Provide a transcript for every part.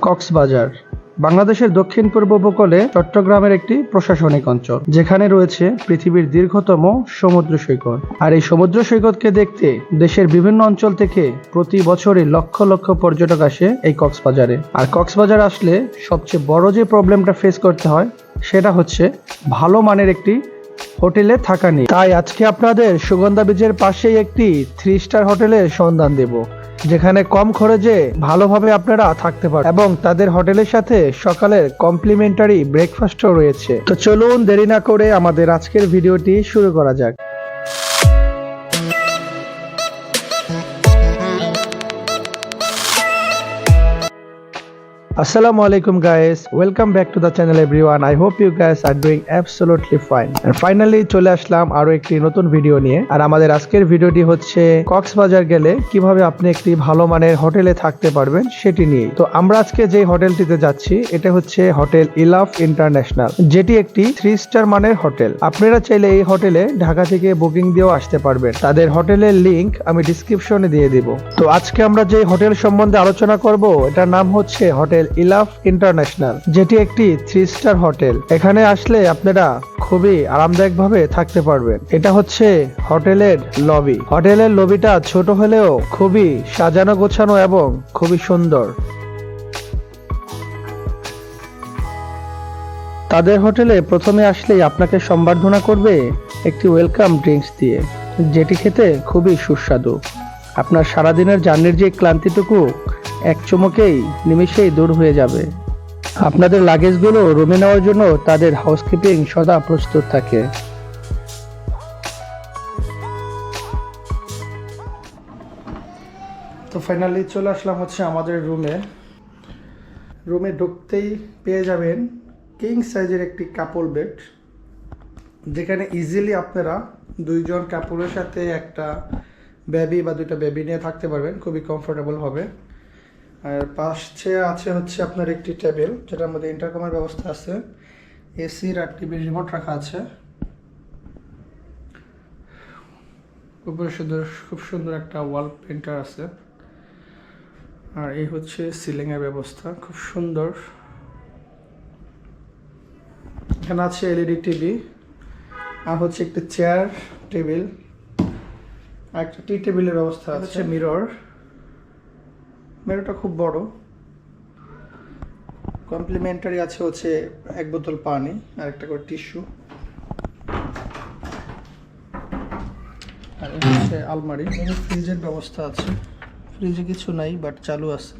কক্সবাজার, বাংলাদেশের দক্ষিণ পূর্ব উপকূলে চট্টগ্রামের একটি প্রশাসনিক অঞ্চল, যেখানে রয়েছে পৃথিবীর দীর্ঘতম সমুদ্র সৈকত। আর এই সমুদ্র সৈকতকে দেখতে দেশের বিভিন্ন অঞ্চল থেকে প্রতি বছরই লক্ষ লক্ষ পর্যটক আসে এই কক্সবাজারে। আর কক্সবাজার আসলে সবচেয়ে বড় যে প্রবলেমটা ফেস করতে হয়, সেটা হচ্ছে ভালো মানের একটি হোটেলে থাকা নিয়ে। তাই আজকে আপনাদের সুগন্ধা বীজের পাশেই একটি থ্রি স্টার হোটেলের সন্ধান দেব। যেখানে কম খরচে ভালোভাবে আপনারা থাকতে পারেন এবং তাদের হোটেলের সাথে সকালের কমপ্লিমেন্টারি ব্রেকফাস্টও রয়েছে। তো চলুন দেরি না করে আমাদের আজকের ভিডিওটি শুরু করা যাক। Assalamu alaikum, guys. Welcome back to the channel, everyone. I hope you guys are doing absolutely fine. And finally, চলে আসলাম আরও একটি নতুন ভিডিও নিয়ে। আর আমাদের আজকের ভিডিওটি হচ্ছে কক্সবাজার গেলে কীভাবে আপনি একটি ভালো মানের হোটেলে থাকতে পারবেন সেটি নিয়ে তো আমরা আজকে যে হোটেলটিতে যাচ্ছি, এটা হচ্ছে হোটেল ইলাফ ইন্টারন্যাশনাল, যেটি একটি থ্রি স্টার মানের হোটেল। আপনারা চাইলে এই হোটেলে ঢাকা থেকে বুকিং দিয়েও আসতে পারবেন। তাদের হোটেলের লিংক আমি ডিসক্রিপশনে দিয়ে দিব। তো আজকে আমরা যে হোটেল সম্বন্ধে আলোচনা করব, এটার নাম হচ্ছে হোটেল ইলাফ ইন্টারন্যাশনাল, যেটি একটি থ্রি স্টার হোটেল। এখানে আসলে আপনারা খুবই আরামদায়ক ভাবে থাকতে পারবেন। এটা হচ্ছে হোটেলের লবি হোটেলের লবিটা ছোট হলেও খুবই সাজানো গোছানো এবং খুবই সুন্দর। তাদের হোটেলে প্রথমে আসলেই আপনাকে সম্বর্ধনা করবে একটি ওয়েলকাম ড্রিঙ্কস দিয়ে, যেটি খেতে খুবই সুস্বাদু। আপনার সারাদিনের জার্নির যে ক্লান্তিটুকু এক চুমুকেই নিমিষেই দূর হয়ে যাবে। আপনাদের লাগেজগুলো রুমে নেওয়ার জন্য তাদের হাউসকিপিং সদা প্রস্তুত থাকে। তো ফাইনালি চলে আসলাম হচ্ছে আমাদের রুমে। রুমে ঢুকতেই পেয়ে যাবেন কিং সাইজের একটি কাপল বেড যেখানে ইজিলি আপনারা দুইজন কাপড়ের সাথে একটা বেবি বা দুইটা বেবি নিয়ে থাকতে পারবেন, খুবই কমফোর্টেবল হবে। আর পাশে আছে হচ্ছে আপনার একটি টেবিল যেটার মধ্যে ইন্টারকমের ব্যবস্থা আছে। এসির আর টিভির রিমোট রাখা আছে। উপরে সুন্দর খুব সুন্দর একটা ওয়াল প্রিন্টার আছে। আর এই হচ্ছে সিলিং এর ব্যবস্থা খুব সুন্দর। এখানে আছে এলইডি টিভি আর হচ্ছে একটি চেয়ার টেবিল আর একটা টি টেবিলের ব্যবস্থা আছে। মিরর মিররটা খুব বড়। কমপ্লিমেন্টারি আছে হচ্ছে এক বোতল পানি আর একটা করে টিস্যু। আর হচ্ছে আলমারি। ফ্রিজের ব্যবস্থা আছে। ফ্রিজে কিছু নাই বাট চালু আছে।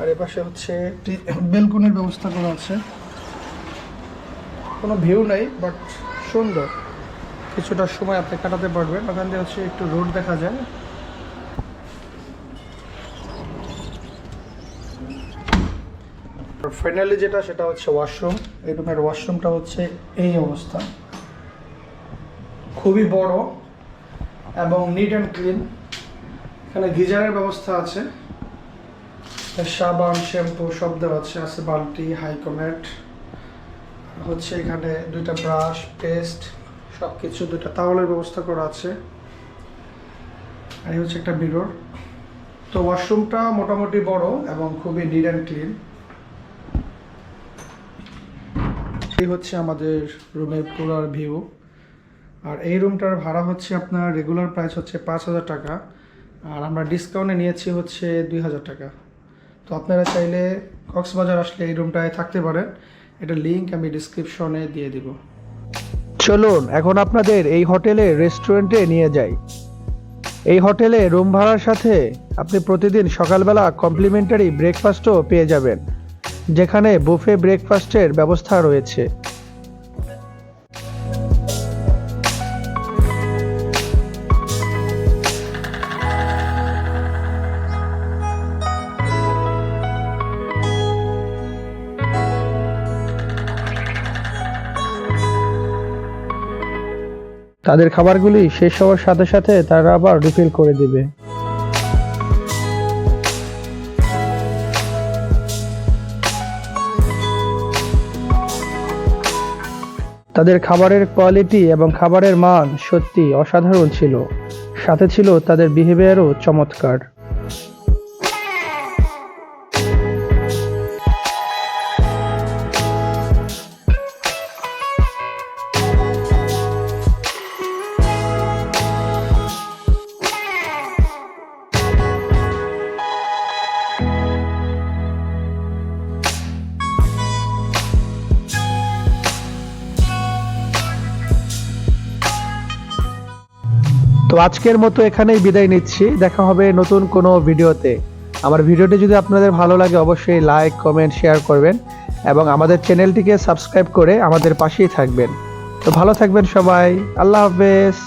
আর এ পাশে হচ্ছে একটি বেলকনির ব্যবস্থা করা আছে। কোনো ভিউ নাই বাট সুন্দর। কিছুটা সময় আপনি কাটাতে পারবেন। ওখান দিয়ে হচ্ছে একটু রোড দেখা যায়। ফাইনালি যেটা, সেটা হচ্ছে ওয়াশরুম এই রুমের ওয়াশরুমটা হচ্ছে এই অবস্থা। খুবই বড় এবং নিট অ্যান্ড ক্লিন এখানে গিজারের ব্যবস্থা আছে। সাবান, শ্যাম্পু সব দেওয়া আছে। আছে বালতি হাইকোমেট হচ্ছে এখানে দুইটা ব্রাশ, পেস্ট। সব কিছু দুইটা তাওয়ালের ব্যবস্থা করা আছে। আর হচ্ছে একটা মিরর। তো ওয়াশরুমটা মোটামুটি বড় এবং খুবই নিট অ্যান্ড ক্লিন এই হচ্ছে আমাদের রুমের পুরার ভিউ। আর এই রুমটার ভাড়া হচ্ছে আপনার রেগুলার প্রাইস হচ্ছে পাঁচ হাজার টাকা। আর আমরা ডিসকাউন্টে নিয়েছি হচ্ছে দুই হাজার টাকা। তো আপনারা চাইলে কক্সবাজার আসলে এই রুমটায় থাকতে পারেন। এটা লিঙ্ক আমি ডিসক্রিপশনে দিয়ে দিব। চলুন, এখন আপনাদের এই হোটেলে রেস্টুরেন্টে নিয়ে যাই। এই হোটেলে রুম ভাড়ার সাথে আপনি প্রতিদিন সকালবেলা কমপ্লিমেন্টারি ব্রেকফাস্টও পেয়ে যাবেন, যেখানে বুফে ব্রেকফাস্টের ব্যবস্থা রয়েছে। তাদের খাবারগুলি শেষ হওয়ার সাথে সাথে তারা আবার রিফিল করে দিবে। তাদের খাবারের কোয়ালিটি এবং খাবারের মান সত্যি অসাধারণ ছিল। সাথে ছিল তাদের বিহেভিয়ারও চমৎকার। তো আজকের মতো এখানেই বিদায় নিচ্ছি। দেখা হবে নতুন কোনো ভিডিওতে। আমার ভিডিওটি যদি আপনাদের ভালো লাগে, অবশ্যই লাইক কমেন্ট শেয়ার করবেন এবং আমাদের চ্যানেলটিকে সাবস্ক্রাইব করে আমাদের পাশেই থাকবেন। তো ভালো থাকবেন সবাই। আল্লাহ হাফেজ।